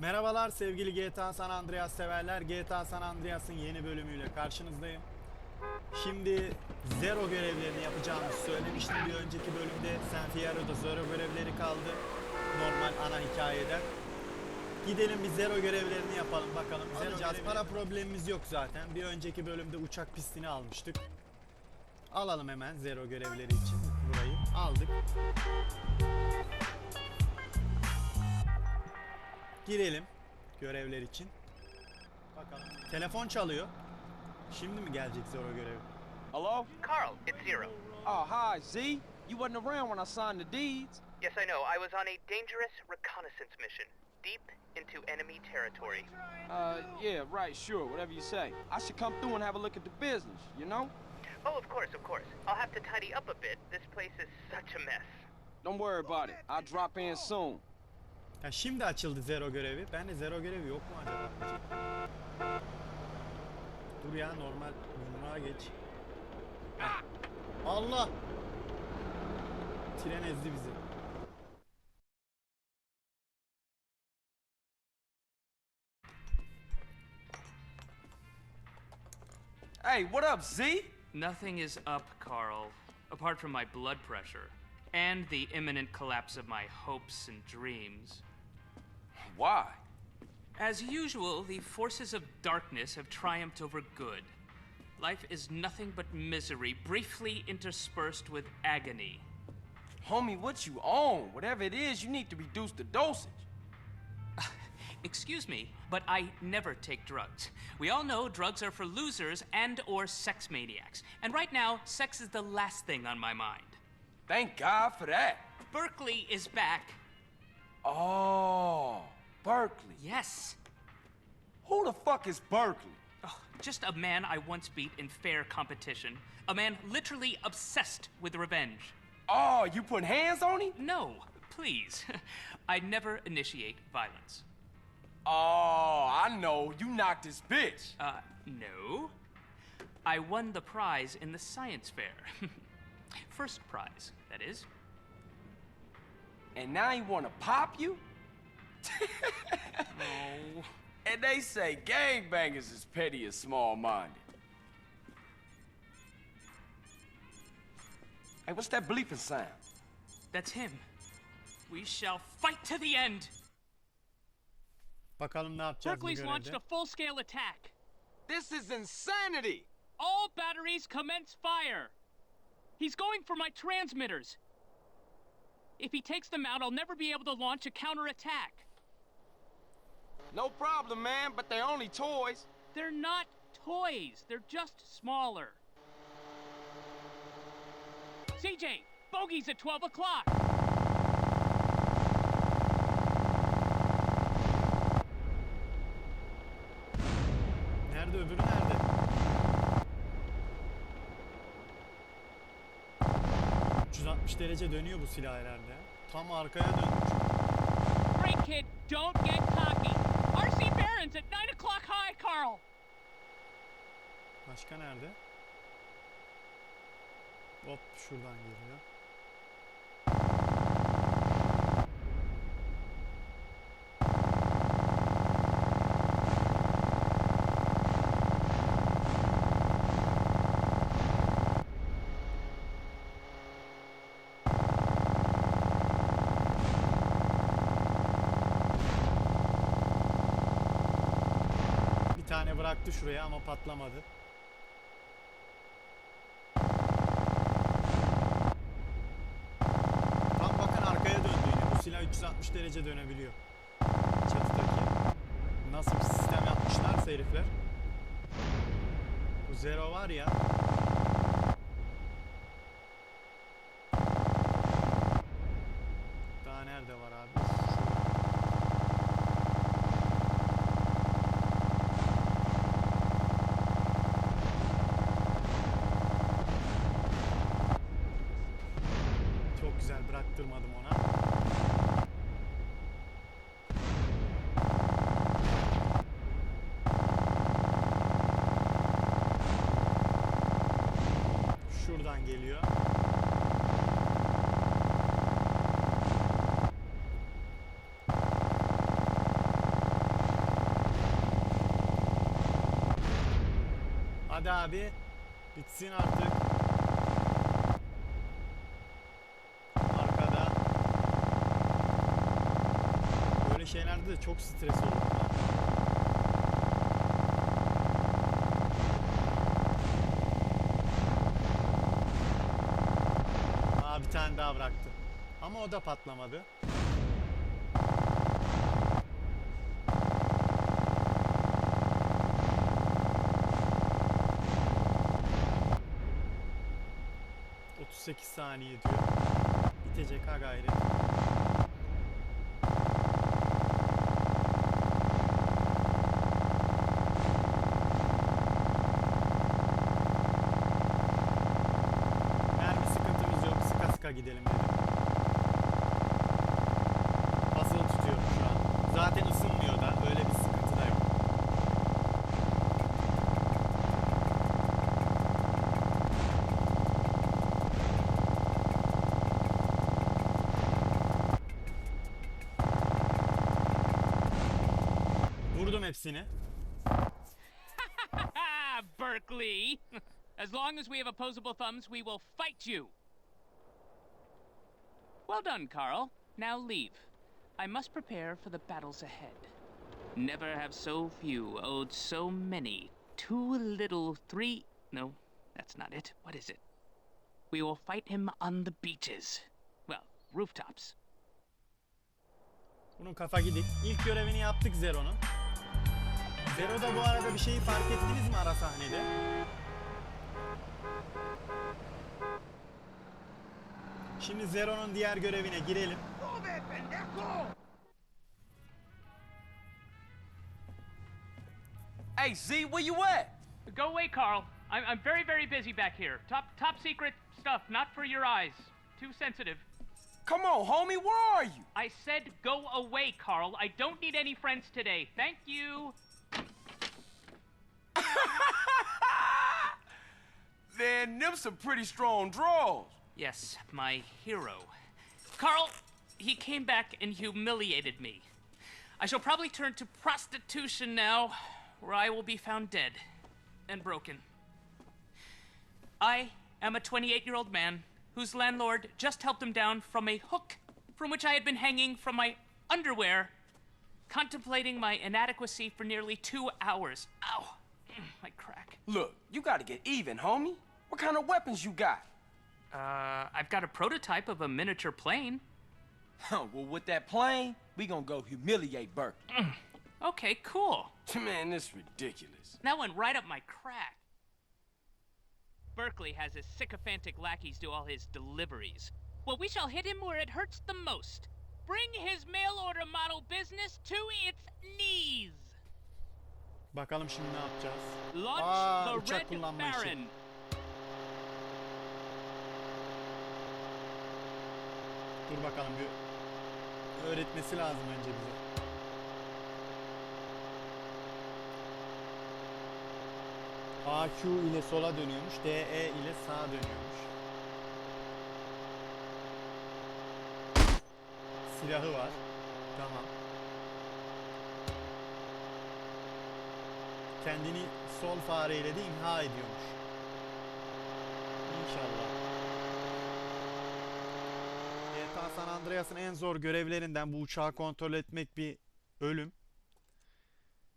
Merhabalar sevgili GTA San Andreas severler. GTA San Andreas'ın yeni bölümüyle karşınızdayım. Şimdi Zero görevlerini yapacağımızı söylemiştim bir önceki bölümde. San Fierro'da Zero görevleri kaldı. Normal ana hikayeden. Gidelim bir Zero görevlerini yapalım bakalım. Alacağız. Para problemimiz yok zaten. Bir önceki bölümde uçak pistini almıştık. Alalım hemen Zero görevleri için burayı. Aldık. Girelim görevler için. Bakalım. Telefon çalıyor. Şimdi mi gelecek Zero görevi? Hello? Carl, it's Zero. Oh, hi, Z. You wasn't around when I signed the deeds. Yes, I know. I was on a dangerous reconnaissance mission, deep into enemy territory. Uh, yeah, right, sure, whatever you say. I should come through and have a look at the business, you know? Oh, of course, of course. I'll have to tidy up a bit. This place is such a mess. Don't worry about it. I'll drop in soon. Ya şimdi açıldı Zero görevi. Ben de Zero görevi yok mu acaba? Dur ya normal yumruğa geç. Heh. Allah! Tren ezdi bizi. Hey, what up, Z? Nothing is up, Carl, apart from my blood pressure and the imminent collapse of my hopes and dreams. Why? As usual, the forces of darkness have triumphed over good. Life is nothing but misery, briefly interspersed with agony. Homie, what you on? Whatever it is, you need to reduce the dosage. Excuse me, but I never take drugs. We all know drugs are for losers and or sex maniacs. And right now, sex is the last thing on my mind. Thank God for that. Berkeley is back. Oh, Berkeley. Yes. Who the fuck is Berkeley? Oh, just a man I once beat in fair competition. A man literally obsessed with revenge. Oh, you putting hands on him? No, please. I never initiate violence. Oh, I know. You knocked this bitch. Uh, no. I won the prize in the science fair. First prize, that is. And now he wanna pop you? Oh. And they say gangbangers is petty and small-minded. Hey, what's that bleeping sound? That's him. We shall fight to the end. Bakalım ne yapacağız bu Berkeley's launched a full-scale attack. This is insanity! All batteries commence fire. He's going for my transmitters. If he takes them out, I'll never be able to launch a counterattack. No problem, man, but they're only toys. They're not toys. They're just smaller. CJ, bogey's at 12 o'clock. Nerede öbürü nerede? ...360 derece dönüyor bu silah herhalde. Tam arkaya dönmüş. Great kid, don't get Barron's at 9 o'clock high, Carl. Başka nerede? Hop şuradan geliyor. Tane bıraktı şuraya ama patlamadı. Tam bakın arkaya döndü. Bu silah 360 derece dönebiliyor. Çatıdaki. Nasıl bir sistem yapmışlarsa herifler. Bu Zero var ya. çaktırmadım ona. Şuradan geliyor. Hadi abi bitsin artık. Şeylerde de çok stres ben. Aa bir tane daha bıraktı. Ama o da patlamadı. ...38 saniye diyor. Bitecek ha gayret. Gidelim. Basılı tutuyorum şu an. Zaten ısınmıyor da. Öyle bir sıkıntı da yok. Vurdum hepsini. Berkeley! As long as we have opposable thumbs, we will fight you! Well done, Carl. Now leave. I must prepare for the battles ahead. Never have so few owed so many. Too little, three. No, that's not it. What is it? We will fight him on the beaches. Well, rooftops. Bunun kafa gidik. İlk görevini yaptık Zero'nun. Zero'da bu arada bir şeyi fark ettiniz mi ara sahnede? Şimdi Zero'nun diğer görevine girelim. Hey, Z, where you at? Go away, Carl. I'm, I'm very, very busy back here. Top, top secret stuff, not for your eyes. Too sensitive. Come on, homie, where are you? I said go away, Carl. I don't need any friends today. Thank you. Man, them some pretty strong draws. Yes, my hero. Carl, he came back and humiliated me. I shall probably turn to prostitution now, where I will be found dead and broken. I am a 28 year old man whose landlord just helped him down from a hook from which I had been hanging from my underwear, contemplating my inadequacy for nearly two hours. Ow! My crack. Look, you gotta get even, homie. What kind of weapons you got? Uh, I've got a prototype of a miniature plane. Huh, well, with that plane, we gonna go humiliate Berkeley. Okay, cool. Man, this ridiculous. That went right up my crack. Berkeley has his sycophantic lackeys do all his deliveries. Well, we shall hit him where it hurts the most. Bring his mail order model business to its knees. Bakalım şimdi ne yapacağız? Launch Aa, the Red kullanma işi. Dur bakalım bir öğretmesi lazım önce bize. AQ ile sola dönüyormuş, DE ile sağa dönüyormuş. Silahı var. Tamam. Kendini sol fareyle de imha ediyormuş. İnşallah. GTA San Andreas'ın en zor görevlerinden bu uçağı kontrol etmek bir ölüm.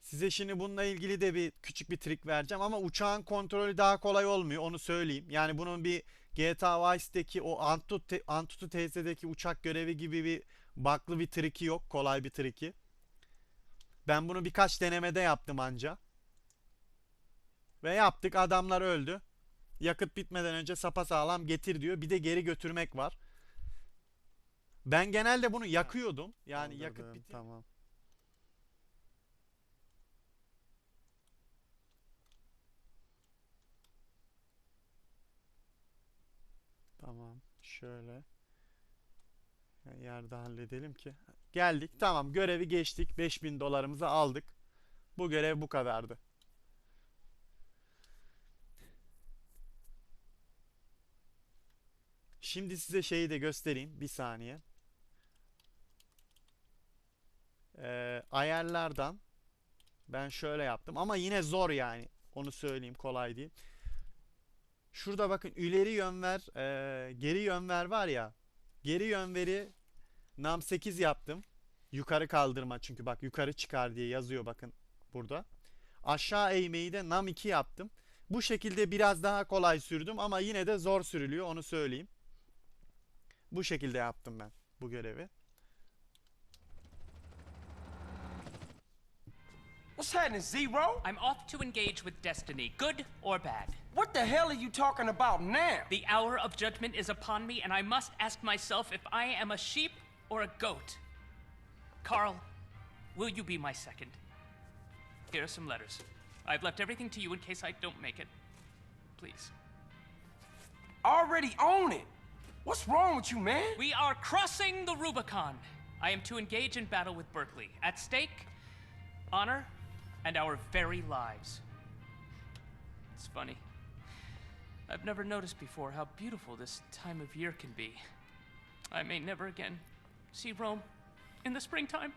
Size şimdi bununla ilgili de bir küçük bir trik vereceğim ama uçağın kontrolü daha kolay olmuyor onu söyleyeyim. Yani bunun bir GTA Vice'deki o Antutu, Antutu TS'deki uçak görevi gibi bir baklı bir triki yok. Kolay bir triki. Ben bunu birkaç denemede yaptım anca. Ve yaptık adamlar öldü. Yakıt bitmeden önce sapasağlam getir diyor. Bir de geri götürmek var. Ben genelde bunu yakıyordum. Yani yakıt Kaldırdım, bitti. Tamam. Tamam. Şöyle. Yerde halledelim ki. Geldik. Tamam görevi geçtik. 5000 dolarımızı aldık. Bu görev bu kadardı. Şimdi size şeyi de göstereyim. Bir saniye. Ee, ayarlardan ben şöyle yaptım ama yine zor yani. Onu söyleyeyim kolay değil. Şurada bakın ileri yön ver, eee, geri yön ver var ya. Geri yön veri nam 8 yaptım. Yukarı kaldırma çünkü bak yukarı çıkar diye yazıyor bakın burada. Aşağı eğmeyi de nam 2 yaptım. Bu şekilde biraz daha kolay sürdüm ama yine de zor sürülüyor onu söyleyeyim. Bu şekilde yaptım ben bu görevi. What's happening, Zero? I'm off to engage with destiny, good or bad. What the hell are you talking about now? The hour of judgment is upon me, and I must ask myself if I am a sheep or a goat. Carl, will you be my second? Here are some letters. I've left everything to you in case I don't make it. Please. Already own it. What's wrong with you, man? We are crossing the Rubicon. I am to engage in battle with Berkeley. At stake, honor and our very lives. It's funny. I've never noticed before how beautiful this time of year can be. I may never again see Rome in the springtime.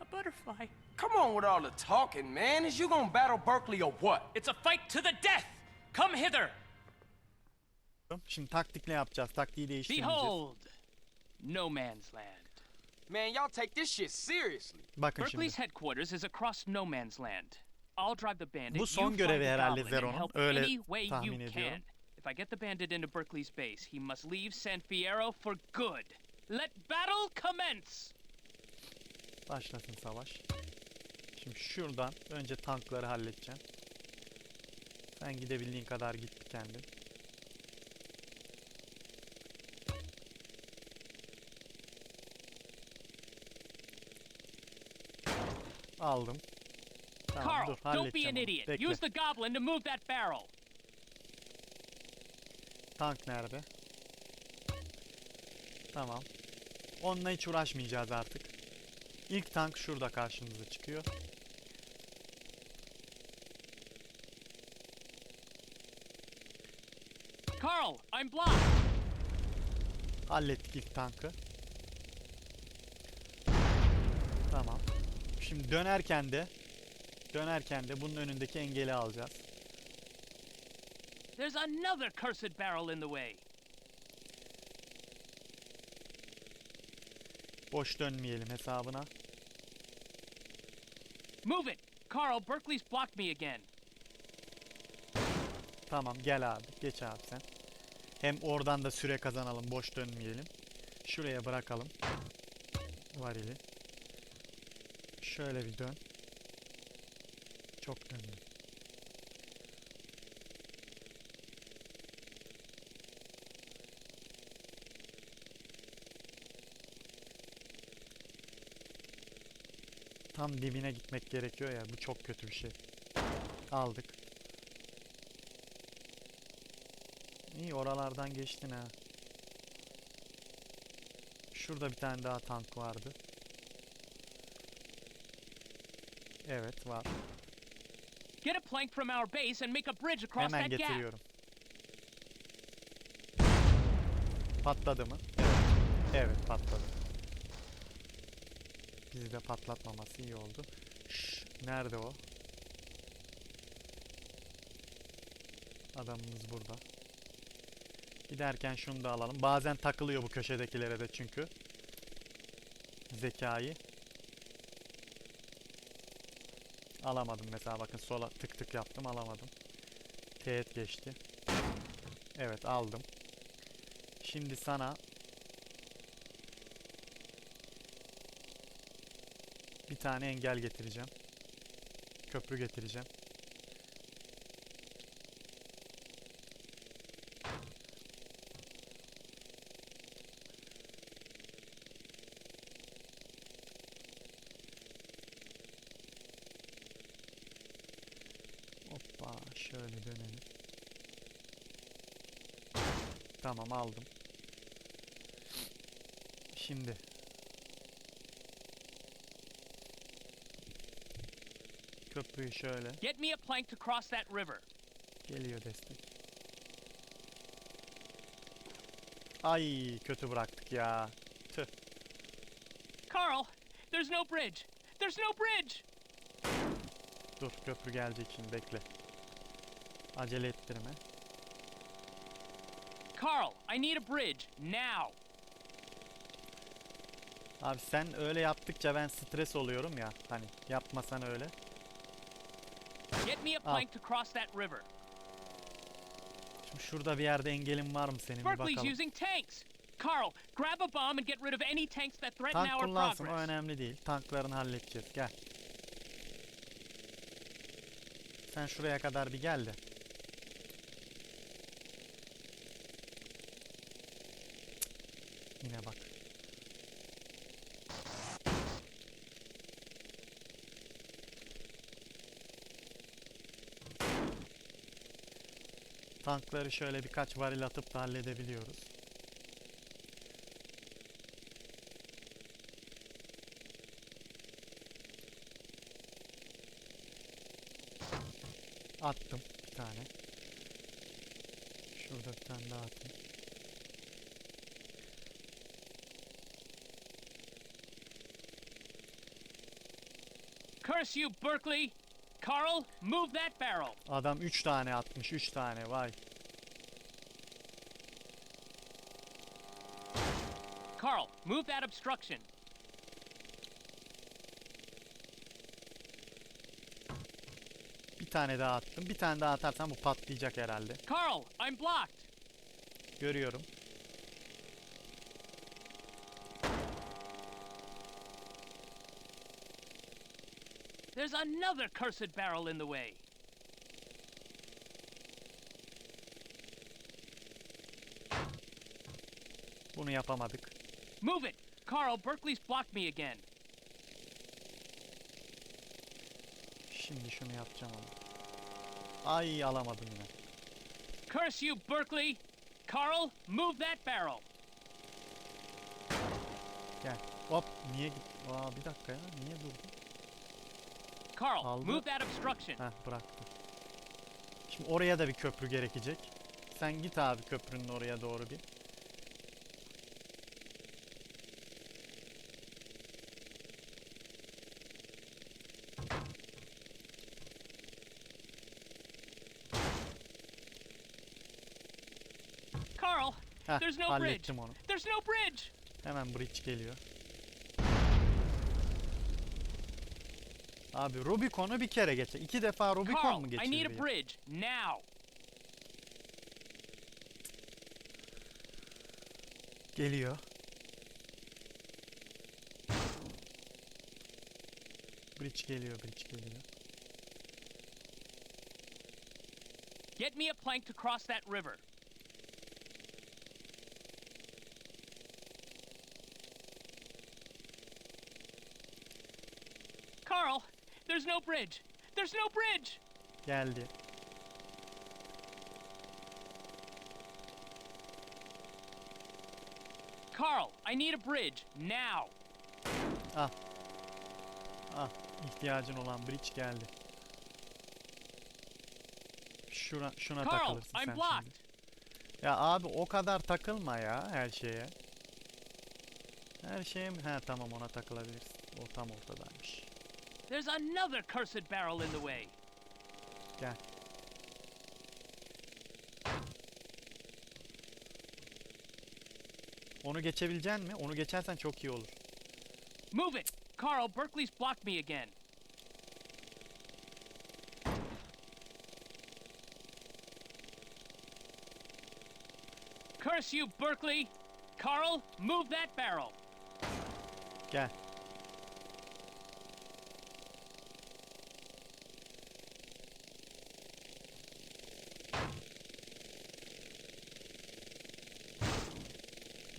A butterfly. Come on with all the talking, man. Is you gonna battle Berkeley or what? It's a fight to the death. Come hither. Şimdi taktikle yapacağız. Taktiği değiştirmeyeceğiz. Behold, no man's land. Man, y'all take this shit seriously. Bakın şimdi. Berkeley's headquarters is across no man's land. I'll drive the bandit. Bu son find görevi herhalde Zero'nun. help Öyle any way tahmin you ediyorum. can. If I get the bandit into Berkeley's base, he must leave San Fierro for good. Let battle commence! Başlasın savaş. Şimdi şuradan önce tankları halledeceğim. Sen gidebildiğin kadar git kendin. Aldım. Tamam Carl, dur don't be an onu. idiot. Bekle. Use the goblin to move that barrel. Tank nerede? Tamam. Onunla hiç uğraşmayacağız artık. İlk tank şurada karşımıza çıkıyor. Carl, I'm blocked. Hallettik ilk tankı. Şimdi dönerken de dönerken de bunun önündeki engeli alacağız. There's another cursed barrel in the way. Boş dönmeyelim hesabına. Move it! Carl, Berkeley's blocked me again. Tamam gel abi. Geç abi sen. Hem oradan da süre kazanalım. Boş dönmeyelim. Şuraya bırakalım. Varili. Şöyle bir dön. Çok döndüm. Tam dibine gitmek gerekiyor ya. Bu çok kötü bir şey. Aldık. İyi oralardan geçtin ha. Şurada bir tane daha tank vardı. Evet var. Get a plank from our base and make a bridge across Hemen that gap. getiriyorum. Patladı mı? Evet. Evet patladı. Bizi de patlatmaması iyi oldu. Şşş, nerede o? Adamımız burada. Giderken şunu da alalım. Bazen takılıyor bu köşedekilere de çünkü. Zekayı. Alamadım mesela bakın sola tık tık yaptım alamadım. Teğet geçti. Evet aldım. Şimdi sana bir tane engel getireceğim. Köprü getireceğim. Hoppa şöyle dönelim. Tamam aldım. Şimdi köprüyü şöyle Get me a plank to cross that river. geliyor destek. Ay kötü bıraktık ya. Tüh. Carl, there's no bridge. There's no bridge. Dur köprü gelecek şimdi bekle. Acele ettirme. Carl, I need a bridge now. Abi sen öyle yaptıkça ben stres oluyorum ya. Hani yapmasan öyle. Get me a plank to cross that river. Şimdi şurada bir yerde engelin var mı senin bir bakalım. using tanks. Carl, grab a bomb and get rid of any tanks that threaten Tank our kullansın o progress. önemli değil. Tanklarını halledeceğiz. Gel. Sen şuraya kadar bir gel de. Yine bak. Tankları şöyle birkaç varil atıp da halledebiliyoruz. Attım bir tane. Şurada bir tane daha atayım. Curse you, Berkeley! Carl, move that barrel. Adam 3 tane atmış 3 tane vay. Carl, move that obstruction. Bir tane daha attım. Bir tane daha atarsam bu patlayacak herhalde. Carl, I'm blocked. Görüyorum. There's another cursed barrel in the way. Bunu yapamadık. Move it! Carl, Berkeley's blocked me again. Şimdi şunu yapacağım ama. Ay alamadım yine. Curse you, Berkeley! Carl, move that barrel. Gel. Hop niye git? Aa bir dakika ya niye durdu? Carl, Aldı. move that obstruction. Heh bıraktı. Şimdi oraya da bir köprü gerekecek. Sen git abi köprünün oraya doğru bir. Carl, Heh, there's no bridge. onu. There's no bridge. Hemen bridge geliyor. Abi Rubicon'u bir kere geçe. İki defa Rubicon Carl, mu I need a bridge now. Geliyor. Bridge geliyor, bridge geliyor. Get me a plank to cross that river. Carl, there's no bridge. There's no bridge. Geldi. Carl, I need a bridge now. Ah. Ah, ihtiyacın olan bridge geldi. Şuna, şuna Carl, takılırsın I'm sen blocked. şimdi. Ya abi o kadar takılma ya her şeye. Her şeye mi? He tamam ona takılabilirsin. O tam ortadaymış. There's another cursed barrel in the way. Gel. Onu geçebilecek mi? Onu geçersen çok iyi olur. Move it. Carl, Berkeley's blocked me again. Curse you, Berkeley! Carl, move that barrel. Gel.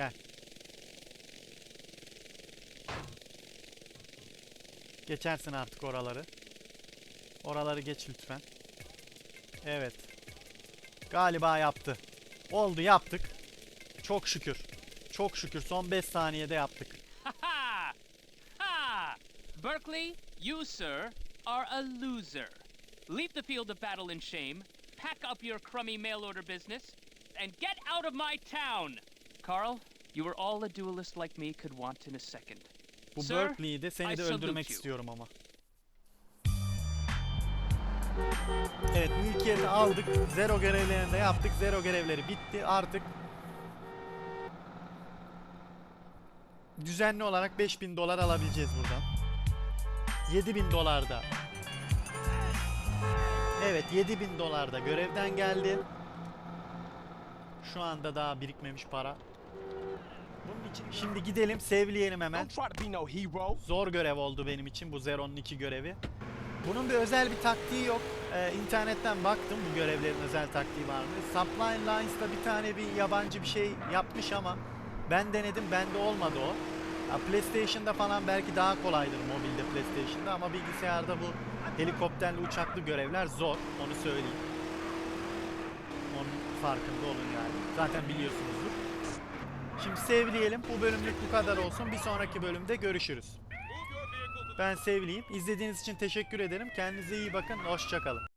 Gel. Geçersin artık oraları. Oraları geç lütfen. Evet. Galiba yaptı. Oldu yaptık. Çok şükür. Çok şükür son 5 saniyede yaptık. Berkeley, you, sir, are a loser. Leave the field of battle in shame, pack up your crummy mail order business, and get out of my town! Carl, you are all a duelist like me could want in a second. Bu Sir, Berkeley'de seni I de salute öldürmek you. istiyorum ama. Evet mülkiyeti aldık. Zero görevlerini de yaptık. Zero görevleri bitti. Artık düzenli olarak 5000 dolar alabileceğiz buradan. 7000 dolarda. Evet 7000 dolarda görevden geldi. Şu anda daha birikmemiş para. Şimdi gidelim sevleyelim hemen. Zor görev oldu benim için bu Zero'nun iki görevi. Bunun bir özel bir taktiği yok. Ee, internetten baktım bu görevlerin özel taktiği var mı? Supply Lines'da bir tane bir yabancı bir şey yapmış ama ben denedim bende olmadı o. Ya PlayStation'da falan belki daha kolaydır mobilde PlayStation'da ama bilgisayarda bu helikopterli uçaklı görevler zor onu söyleyeyim. Onun farkında olun yani. Zaten biliyorsunuzdur. Şimdi sevleyelim. Bu bölümlük bu kadar olsun. Bir sonraki bölümde görüşürüz. Ben sevliyim. İzlediğiniz için teşekkür ederim. Kendinize iyi bakın. Hoşçakalın.